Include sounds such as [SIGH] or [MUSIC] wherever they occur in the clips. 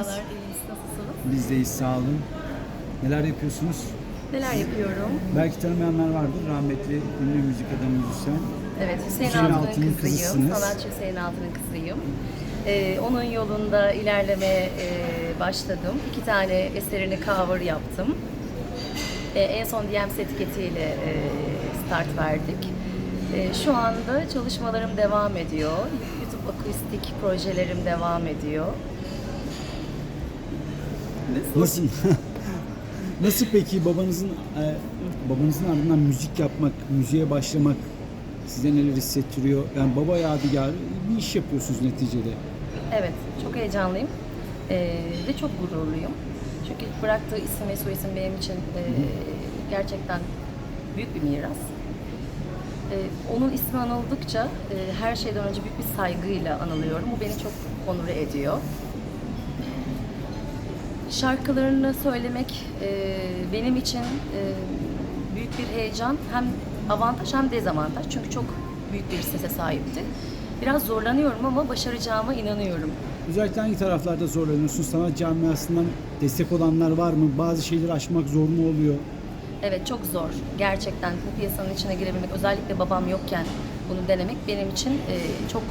Nasılsınız? Biz deyiz sağ olun. Neler yapıyorsunuz? Neler yapıyorum? Belki tanımayanlar vardır. Rahmetli ünlü müzik adamı müzisyen. Evet, Hüseyin, Hüseyin Altun'un Altun'un kızıyım. kızısınız. Sanatçı Hüseyin Altun'un kızıyım. Ee, onun yolunda ilerlemeye e, başladım. İki tane eserini cover yaptım. Ee, en son DMS etiketiyle e, start verdik. Ee, şu anda çalışmalarım devam ediyor. YouTube akustik projelerim devam ediyor. Nasıl? [LAUGHS] Nasıl peki babanızın e, babanızın ardından müzik yapmak, müziğe başlamak size neler hissettiriyor? Yani baba yadigarı bir iş yapıyorsunuz neticede. Evet, çok heyecanlıyım Ee, ve çok gururluyum. Çünkü bıraktığı isim ve soyisim benim için e, gerçekten büyük bir miras. Ee, onun ismi anıldıkça e, her şeyden önce büyük bir saygıyla anılıyorum. Bu beni çok onur ediyor. Şarkılarını söylemek e, benim için e, büyük bir heyecan. Hem avantaj hem dezavantaj. Çünkü çok büyük bir sese sahipti. Biraz zorlanıyorum ama başaracağıma inanıyorum. Özellikle hangi taraflarda zorlanıyorsunuz? Sanat camiasından destek olanlar var mı? Bazı şeyleri aşmak zor mu oluyor? Evet çok zor. Gerçekten bu piyasanın içine girebilmek, özellikle babam yokken bunu denemek benim için e, çok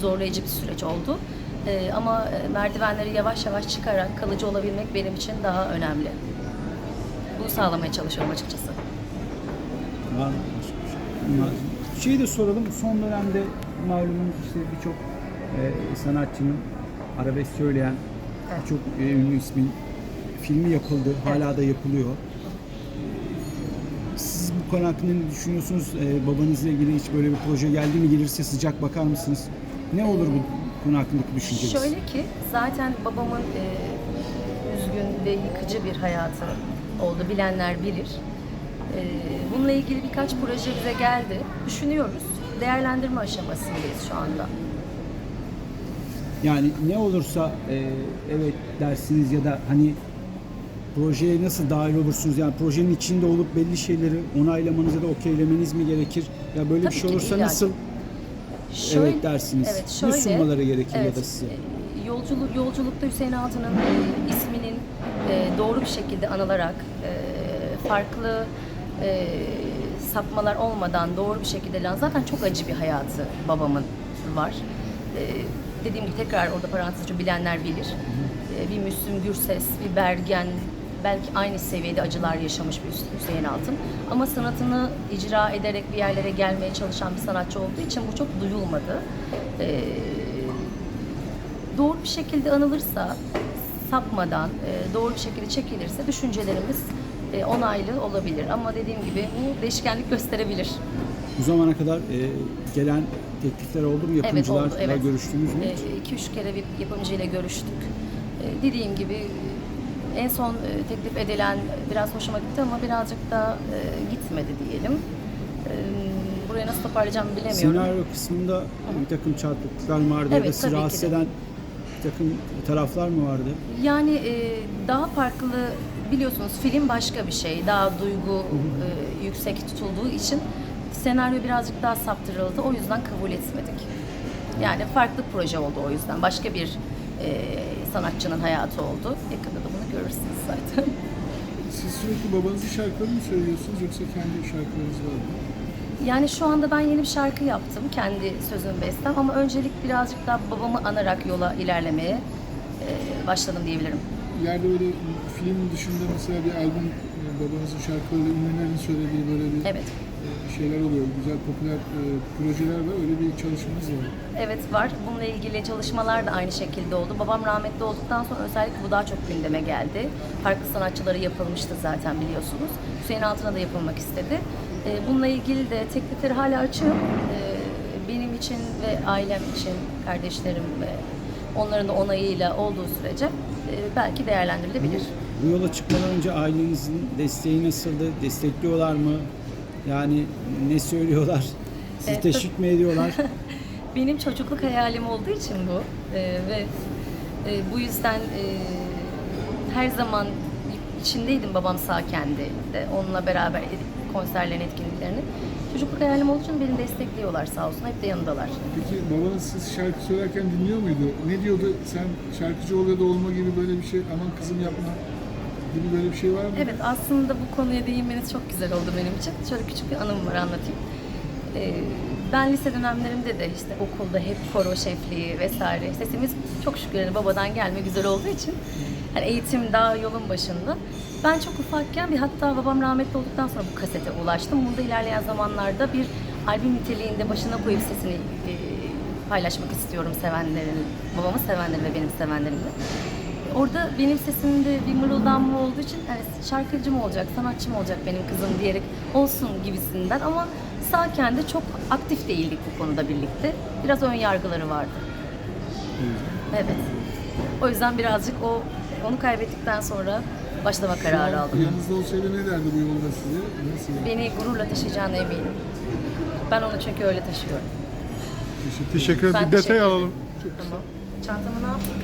zorlayıcı bir süreç oldu. E, ama merdivenleri yavaş yavaş çıkarak kalıcı olabilmek benim için daha önemli. Bunu sağlamaya çalışıyorum açıkçası. Var mı başka bir şey? Şeyi de soralım. Son dönemde malumunuz işte birçok e, sanatçının arabesk söyleyen Evet. çok e, ünlü ismin filmi yapıldı. Hala da yapılıyor. E, Siz bu konu hakkında ne düşünüyorsunuz? E, babanızla ilgili hiç böyle bir proje geldi mi? Gelirse sıcak bakar mısınız? Ne olur bu konu hakkındaki düşünceniz? Şöyle ki zaten babamın e, üzgün ve yıkıcı bir hayatı oldu. Bilenler bilir. E, bununla ilgili birkaç proje bize geldi. Düşünüyoruz. Değerlendirme aşamasındayız şu anda. Yani ne olursa e, evet dersiniz ya da hani projeye nasıl dahil olursunuz? Yani projenin içinde olup belli şeyleri onaylamanız ya da okeylemeniz mi gerekir? Ya böyle Tabii bir şey olursa ki. nasıl Şöyle- evet dersiniz? Evet, ne şöyle, sunmaları gerekir ya evet, da size? e, Yolculuk, yolculukta Hüseyin Altun'un e, isminin e, doğru bir şekilde anılarak e, farklı e, sapmalar olmadan doğru bir şekilde lan zaten çok acı bir hayatı babamın var. E, dediğim gibi tekrar orada parantez içi bilenler bilir. E, bir Müslüm Gürses, bir Bergen, belki aynı seviyede acılar yaşamış bir Hüseyin Altın. Ama sanatını icra ederek bir yerlere gelmeye çalışan bir sanatçı olduğu için bu çok duyulmadı. Ee, doğru bir şekilde anılırsa, sapmadan, e, doğru bir şekilde çekilirse düşüncelerimiz e, onaylı olabilir. Ama dediğim gibi bu değişkenlik gösterebilir. Bu zamana kadar e, gelen teklifler oldu mu? Yapımcılarla oldu, evet. görüştünüz mü? hiç? 2-3 kere bir yapımcıyla görüştük. E, dediğim gibi e, en son e, teklif edilen biraz hoşuma gitti ama birazcık da e, gitmedi diyelim. E, buraya nasıl toparlayacağımı bilemiyorum. Senaryo kısmında bir takım çarpıklıklar vardı ya Evet, da sizi tabii ki rahatsız de. eden bir takım taraflar mı vardı? Yani daha farklı biliyorsunuz film başka bir şey. Daha duygu yüksek tutulduğu için senaryo birazcık daha saptırıldı. O yüzden kabul etmedik. Yani farklı proje oldu o yüzden. Başka bir e, sanatçının hayatı oldu. Yakında da bunu görürsünüz zaten. Siz sürekli babanızın şarkılarını mı söylüyorsunuz yoksa kendi şarkılarınız var mı? Yani şu anda ben yeni bir şarkı yaptım. Kendi sözüm bestem ama öncelik birazcık daha babamı anarak yola ilerlemeye e, başladım diyebilirim. İleride böyle film dışında mesela bir albüm e, babanızın şarkılarıyla ünlülerin söylediği böyle bir Evet. E, şeyler oluyor. Güzel popüler e, projeler var. Öyle bir çalışmanız var. Evet var. Bununla ilgili çalışmalar da aynı şekilde oldu. Babam rahmetli olduktan sonra özellikle bu daha çok gündeme geldi. Farklı sanatçılara yapılmıştı zaten biliyorsunuz. Hüseyin Altın'a da yapılmak istedi. Ee, Bununla ilgili de teklifleri hala açığım. Ee, Benim için ve ailem için, kardeşlerim ve onların da onayıyla olduğu sürece e, belki değerlendirilebilir. Bu yola çıkmadan önce ailenizin desteği nasıldı? Destekliyorlar mı? Yani ne söylüyorlar? Sizi Evet, teşvik mi ediyorlar? [LAUGHS] Benim çocukluk hayalim olduğu için bu Ee, ve e, bu yüzden e, her zaman içindeydim babam sağken de, de onunla beraber konserlerin etkinliklerini. çocukluk hayalim olduğu için beni destekliyorlar sağ olsun. Hep de yanındalar. Peki babanız siz şarkı söylerken dinliyor muydu? Ne diyordu? Sen şarkıcı oluyor da olma gibi böyle bir şey, aman kızım yapma gibi böyle bir şey var mı? Evet aslında bu konuya değinmeniz çok güzel oldu benim için. Şöyle küçük bir anım var anlatayım. Ee, ben lise dönemlerimde de işte okulda hep koro şefliği vesaire sesimiz çok şükür hani babadan gelme güzel olduğu için hani eğitim daha yolun başında. Ben çok ufakken bir hatta babam rahmetli olduktan sonra bu kasete ulaştım. Bunda ilerleyen zamanlarda bir albüm niteliğinde başına koyup sesini e, paylaşmak istiyorum sevenlerin, babamı sevenlerin ve benim sevenlerimle. Orada benim sesimde bir mırıldanma olduğu için yani şarkıcı mı olacak, sanatçı mı olacak benim kızım diyerek olsun gibisinden ama sağken de çok aktif değildik bu konuda birlikte. Biraz ön yargıları vardı. Evet. O yüzden birazcık o onu kaybettikten sonra başlama kararı aldım. Yanınızda olsaydı ne derdi bu yolda size? Nasıl? Beni gururla taşıyacağına eminim. Ben onu çünkü öyle taşıyorum. Teşekkür Ben ederim. Bir detay teşekkür alalım. Tamam. Çantamı ne yapayım?